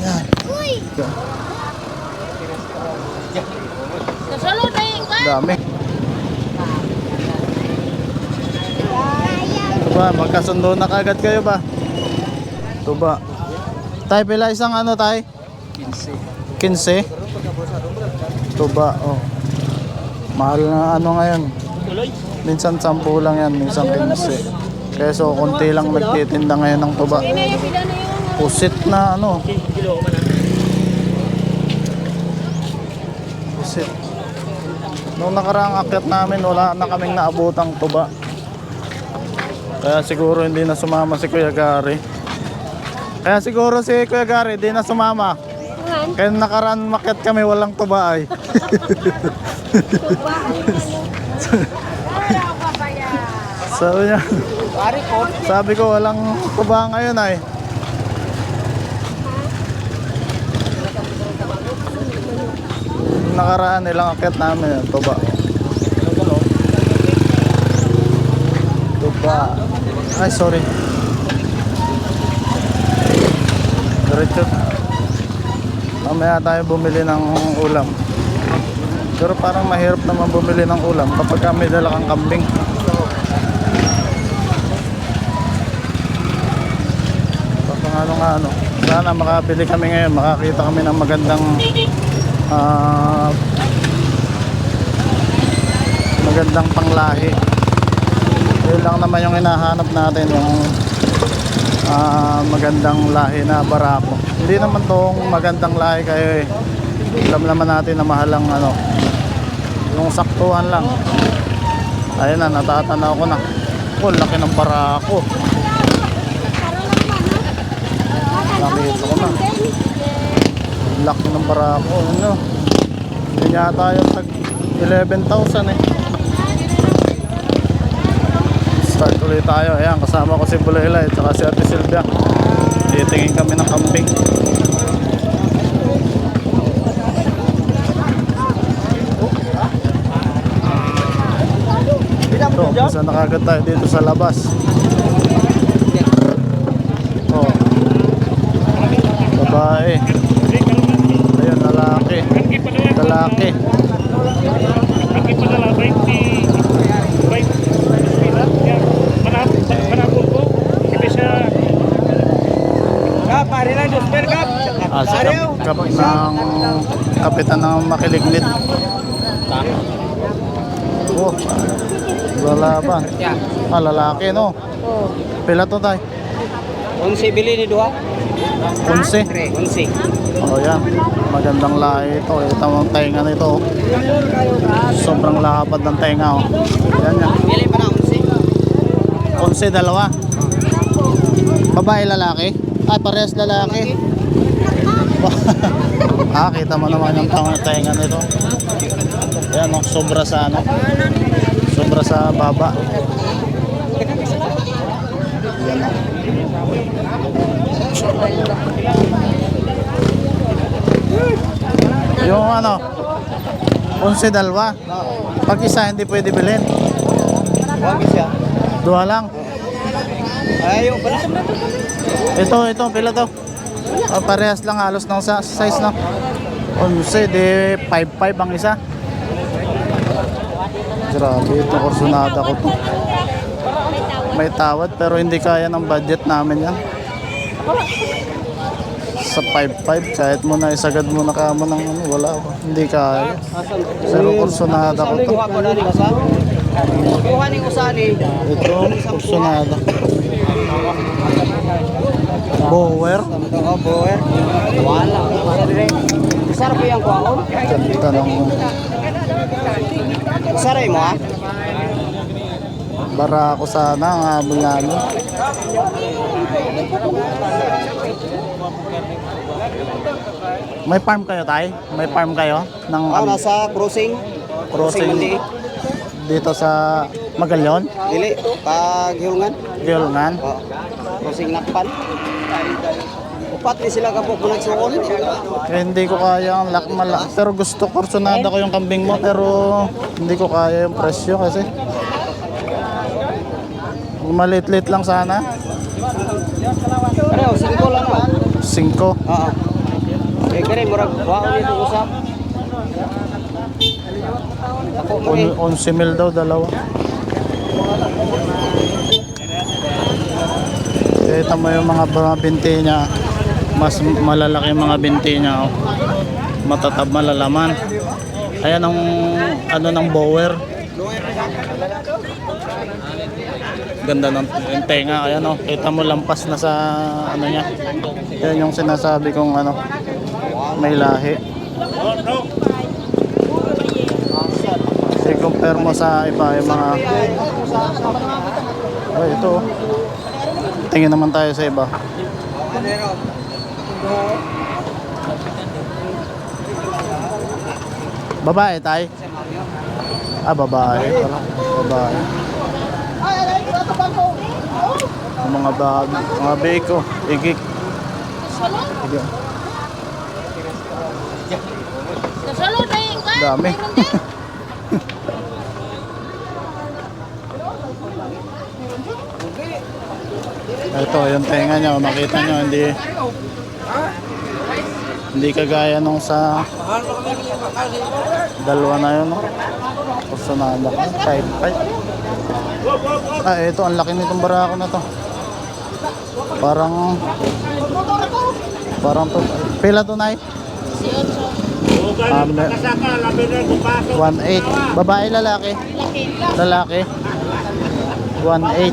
Yan. Kasalod na yung. Dami. Ba, magkasundo na kagad kayo ba? Ito ba? Tay, pila isang ano tay? 15. 15? Ito ba? Oh. Mahal na ano ngayon. Minsan 10 lang yan, minsan 15. Kaya so, konti lang nagtitinda ngayon ng tuba. Pusit na ano. Pusit. Nung nakaraang akyat namin, wala na kaming naabutang tuba. Kaya siguro hindi na sumama si Kuya Gary. Kaya siguro si Kuya Gary hindi na sumama. Kaya nakaraan makyat kami walang tuba ay. Sabi niya, sabi ko walang tuba ngayon ay. Nakaraan nilang akyat namin yung tuba. Tuba. Ay, sorry. Diretso. Mamaya tayo bumili ng ulam. Pero parang mahirap naman bumili ng ulam kapag kami dala kang kambing. Ano nga ano. Sana makabili kami ngayon, makakita kami ng magandang ah, magandang panglahi. Yun lang naman yung hinahanap natin yung ah, magandang lahi na barako. Hindi naman tong magandang lahi kayo eh. Alam naman natin na mahalang ano, yung saktuhan lang. Ayun na, natatanaw ko na. Oh, laki ng barako. Nakita ko na. Laki ng barako. Ano? Yun yata yung tag 11,000 eh. Start ulit tayo. Ayan, kasama ko si Bulayla at saka si Ate Silvia. Titingin kami ng kambing. Ito, isa na kagad tayo dito sa labas. lalaki. Hindi pa dala, 20, 20 pila. Manapot, manapot po. Hindi siya... Kap, pari lang, Dusper. Ah, si kap, ng kapitan ng makilignit. Oh, lalaban. Ah, lalaki, no? Pila to tayo. 11 bili ni Dua. 11? 11. Oh, so yan, magandang lahi ito. Ito ang tenga nito. Sobrang lakapad ng tenga. Oh. Yan yan. Bili pa na 11. 11, dalawa. Babae, lalaki? Ah, Ay, pares lalaki. ah, kita mo naman yung tawang tenga nito. Yan, oh, sobra sa ano. Sobra sa baba. Yan, oh. Yung ano, 11 dalawa. Pag isa hindi pwede bilhin. Dua lang. Ayaw pala. Ito, ito, pila to? Ah, parehas lang halos ng sa size na. 11, di 5-5 ang isa. Grabe, ito kursunada ko to. May tawad pero hindi kaya ng budget namin yan. Sa 5-5, kahit mo na isagad mo na kamo ng ano, wala. Hindi kaya. Pero kursunada ko to. Ito, kursunada. Bower. Oh, boer. Wala. Usa dire. Sar ko yang kuhaon. Ganda ng Saray mo ah. bara ako sana ang habol namin. May farm kayo, tay? May farm kayo? Ng Oh, nasa crossing. crossing Mandi. dito sa Magalyon? Dili pag hirungan. Gilngan? Oh. Crossing nakpan. Upat ni sila kapok mo nagsuon. Eh, hindi ko kaya ang lakmala. Pero gusto kursunada ko yung kambing mo pero hindi ko kaya yung presyo kasi. Malit-lit lang sana. Pareho, singko lang ba? 5. Oo. Eh, kare, murag, waon dito usap. Ako mo eh. 11 mil daw, dalawa. Kita mo yung mga binti niya. Mas malalaki mga binti niya. Oh. Matatab malalaman. Ayan ang ano ng bower. Ganda ng tenga. Ayan oh. Kita mo lampas na sa ano niya. Yan yung sinasabi kong ano. May lahi. I-compare mo sa iba yung mga Oh, ito. Tingin naman tayo sa iba. Babae tay? Ah, babae. Babae. Mga bag, mga beko, igik. Igik. Kasalo na yung kan. Dami. Ito, yung tenga niya, makita niyo, hindi hindi kagaya nung sa dalawa na yun, no? Kusunada. Side pipe. Ah, ito, ang laki nitong barako na to. Parang parang to. Pila to, Nay? Um, 1.8. Babae, lalaki? Lalaki. 1.8.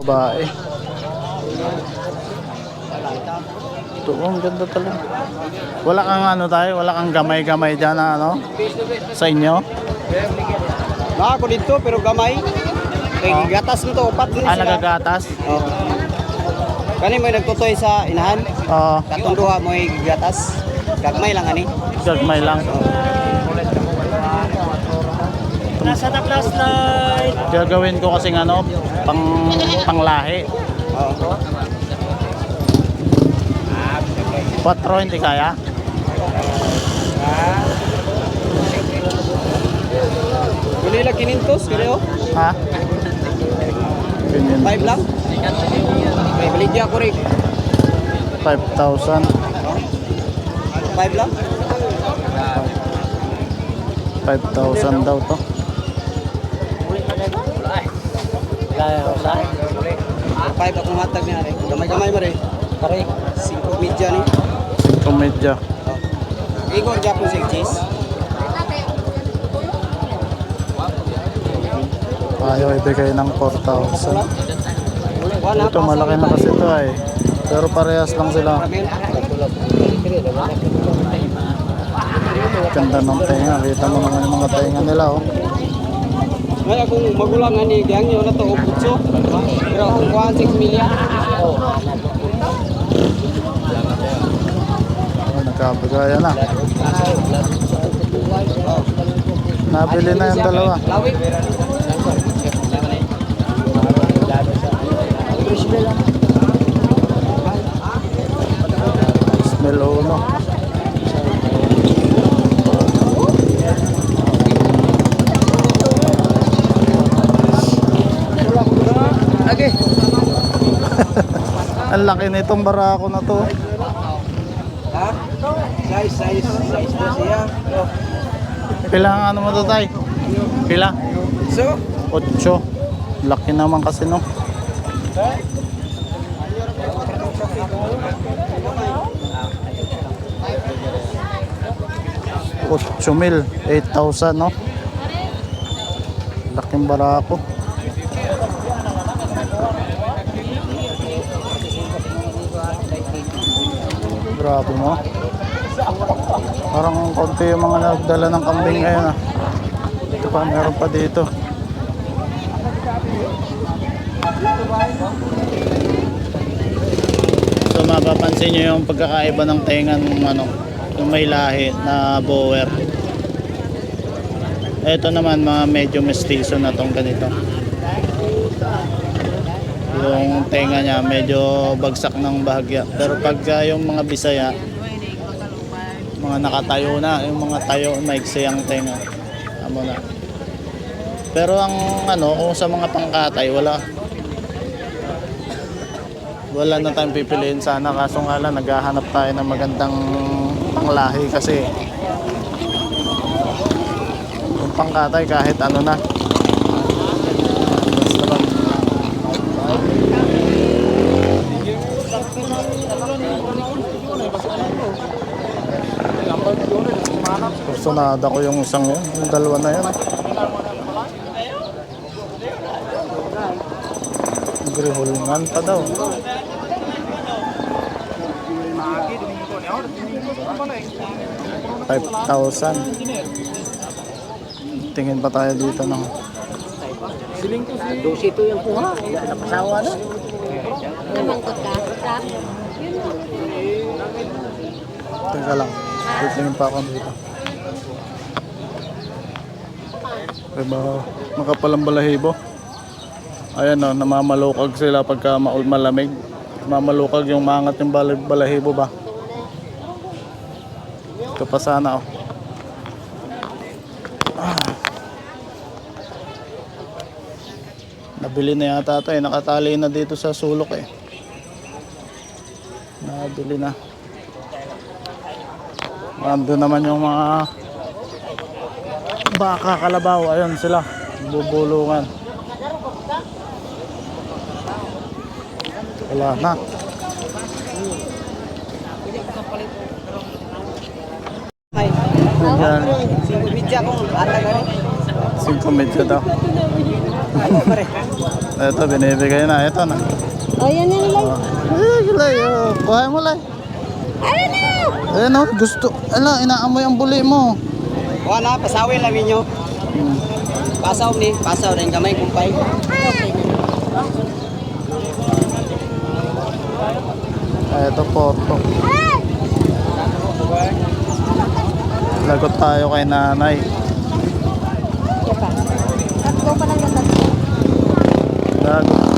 Babae. Ito, oh, ang ganda talaga. Wala kang ano tayo, wala kang gamay-gamay dyan na ano? Sa inyo? Na ako dito, pero gamay. Kay gatas mo to, upat Ah, nagagatas? Oo. Kani mo nagtutoy sa inahan. Oo, Katong duha mo gatas. Gagmay lang ani. gagmay lang. Nasa na flashlight. Gagawin ko kasing ano, pang panglahi. Oo. Patro, hindi kaya? Kuli lang kinintos, kaya oh. Ha? Five lang. May baligya ko rin. 5,000. Five lang. 5,000 daw to. Five akong hatag niya rin. Gamay-gamay mo rin. Pare. Cinco media ni. Komedya. Igor Japon si cheese. Ayaw ibigay ng 4,000. Ito malaki na kasi ito ay. Pero parehas lang sila. Ganda ng tenga. Kita mo naman yung mga tenga nila oh. May akong magulang nga ni Gang yun na to, Uputso. Pero akong kuhaan 6 million. oh nagkabagaya na. Nabili na yung dalawa. Lawik. Smell uno. Okay. Ang laki nitong barako na to. Ha? Size, size, size na siya. Pila ang ano mo to tay? Pila? So, 8. Laki naman kasi no. Ocho mil, 8,000 no? Laking barako. Grabe mo. Parang konti yung mga nagdala ng kambing ngayon ah. Ito pa, meron pa dito. So mapapansin nyo yung pagkakaiba ng tenga ng ano, yung may lahi na bower. Ito naman mga medyo mestizo na tong ganito. Yung tenga niya medyo bagsak ng bahagya. Pero pagka yung mga bisaya, mga nakatayo na, yung mga tayo, maiksi ang tenga. Amo na. Pero ang ano, kung sa mga pangkatay, wala. Wala na tayong pipiliin sana. Kaso nga lang, naghahanap tayo ng magandang panglahi kasi yung pangkatay kahit ano na. Personada ko yung isang yun. Yung dalawa na yan. Grihulungan pa daw. Five thousand. Tingin pa tayo dito ng Dosi ito yung kuha. Napasawa na. Namangkot ka? Teka lang. Titingin pa ako dito. Diba, makapalang balahibo. Ayan o, namamalukag sila pagka malamig. Mamalukag yung mangat yung bal- balahibo ba. Pa sana o. Ah. Nabili na yata ito eh. Nakatali na dito sa sulok eh. Nabili na. Ando naman yung mga baka kalabaw. Ayun sila. Bubulungan. Wala na. Ay, Yan. singko media kong ata gani. 5 medyo daw. Ako pare. Ito, binibigay na. Ito na. O, yan yan lang. Eh, gulay. Oh. Kuhay mo lang. Ayun na! Ayun oh, gusto. Ala, inaamoy ang buli mo. Na, pasawin lang ninyo. Hmm. Pasaw ni, pasaw rin gamay kumpay. Ah, Ito, porto. Lagot tayo kay nanay. Tatlo pa lang na tatlo. Lagot.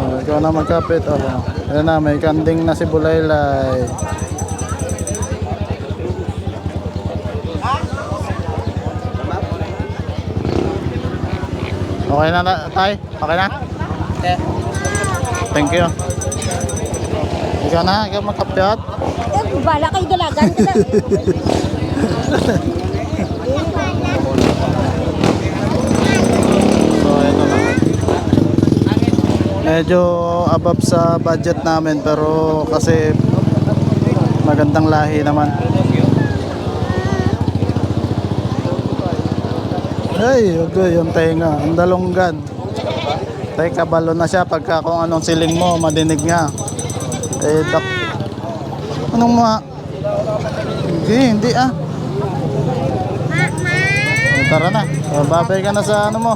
Oh, ikaw na magkapit. Oh. Ayan na, may kanding na si Bulaylay. Okay na, na- tay? Okay na? Eh, Thank you. Ikaw na, ikaw magkapit. Eh, bala kayo dalagan. So, ito na. Medyo above sa budget namin pero kasi magandang lahi naman. Ay, okay, yung tenga. Ang dalonggan. Teka, balo na siya pagka kung anong siling mo, madinig nga. Eh, dak... Anong mga... Hindi, hindi ah. Tara na. Babay ka na sa ano mo.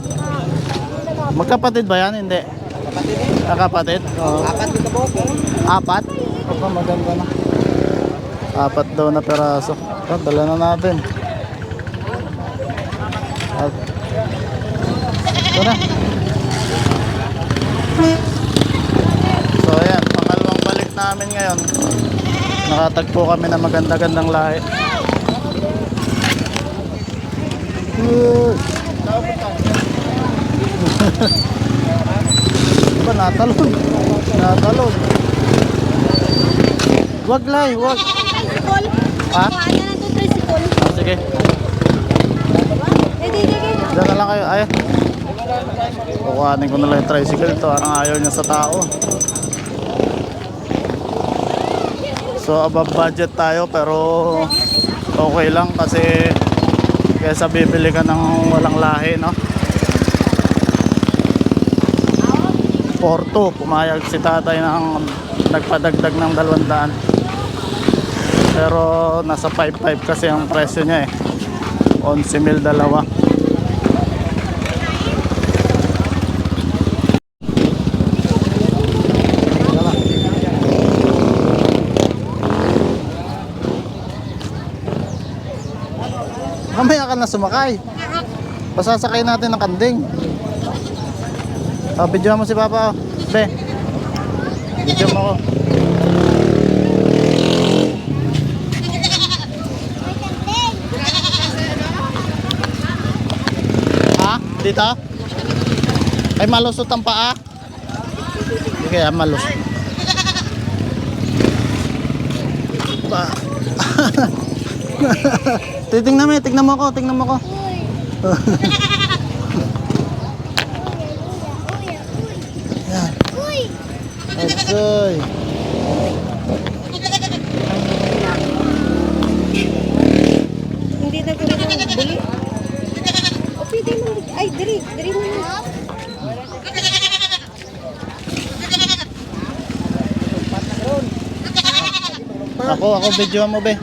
Magkapatid ba yan? Hindi. Kapatid eh. Ah, kapatid? Oo. Apat dito po. Apat? Aba, maganda na. Apat daw na peraso. Ito, dala na natin. At, ito na. So, ayan. Pangalawang balik namin ngayon. Nakatagpo kami na maganda-gandang lahi. Uh. Ba, natalon. Natalon. Wag lay, wag. Tricycle. Ha? Na itong tricycle. Ah, sige. Eh, di, di, di. Diyan na lang kayo. Ay. Kukuhanin ko na lang yung tricycle. Ito, parang ayaw niya sa tao. So, above budget tayo pero okay lang kasi kaysa bibili ka ng walang lahi, no? Porto, pumayag si tatay ng nagpadagdag ng 200. Pero nasa 5.5 kasi ang presyo niya eh. 11 mil dalawa. Mamaya ka na sumakay. Pasasakay natin ng kanding. Ah, video mo si Papa. oh. Be. Video mo ako. Dito? Ay malusot ang paa? Hindi kaya malusot. Pa. Titingnan mo, eh, tingnan mo ako, tingnan mo ako. Okay. Hindi na ko rin ang buli. O pwede mo. Ay, diri. Diri mo na. Ako, ako video mo be.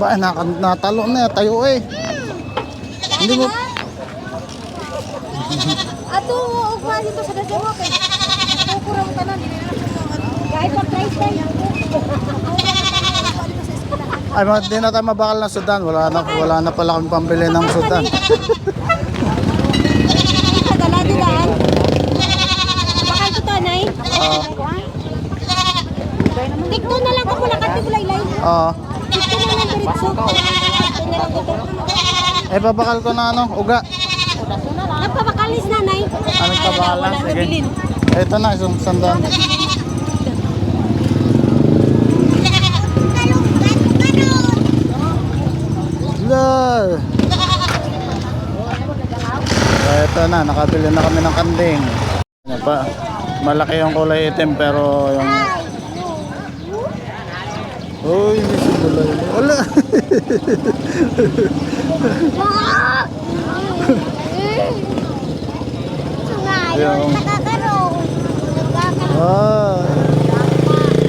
Nak natalo na, tayo eh. Hindi mo, Ato, ugma dito sa dati mo kay. Kukurang tanan. Kahit pa price tayo. ay, ma- di na tayo mabakal ng sudan. Wala na, wala na pala kami pambili ng sudan. Bakal ko tanay. Oo. Tikto na lang ako lakati kulay-lay. Oo. Eh, babakal ko na ano, uga. Nagpapakalis nanay. Ah, nagpapakal na? Sige. Ito na, isang sandan. Lol! So, ito na, nakabili na kami ng kanding. Ano pa, malaki yung kulay itim pero yung... Uy, hindi si Bulay. Wala! Yung- Ah.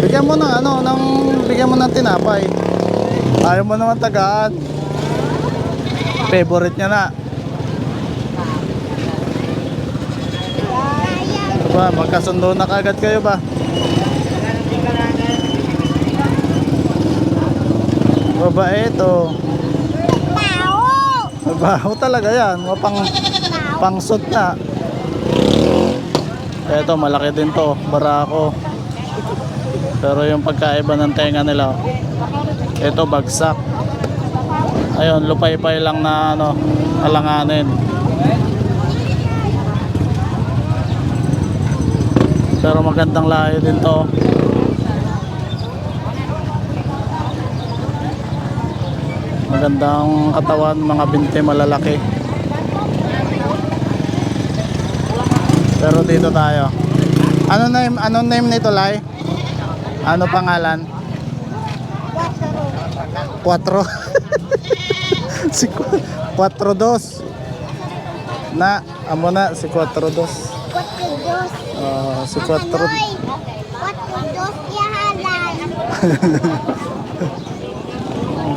Bigyan mo ng ano, ng bigyan mo ng tinapay. Ayaw mo naman tagaan. Favorite niya na. Ba, magkasundo na kagad kayo ba? Babae ito. Mabaho talaga yan. Mapang pangsot na. Ito, malaki din to. Barako. Pero yung pagkaiba ng tenga nila, ito bagsak. Ayun, lupay-pay lang na ano, alanganin. Pero magandang lahi din to. Magandang katawan, mga binti malalaki. Pero dito tayo. Ano name, ano name nito, Lai? Ano pangalan? Cuatro. si Cuatro dos. Na, amo na si Cuatro dos. Ah, si Cuatro. Ang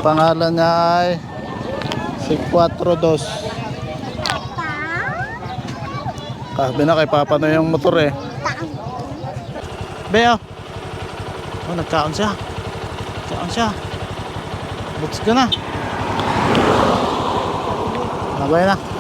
pangalan niya ay si Cuatro dos. Kabi na kay Papa na yung motor eh. Beo. Oh, nagkaon siya. Nagkaon siya. Books ka na. Nabay na.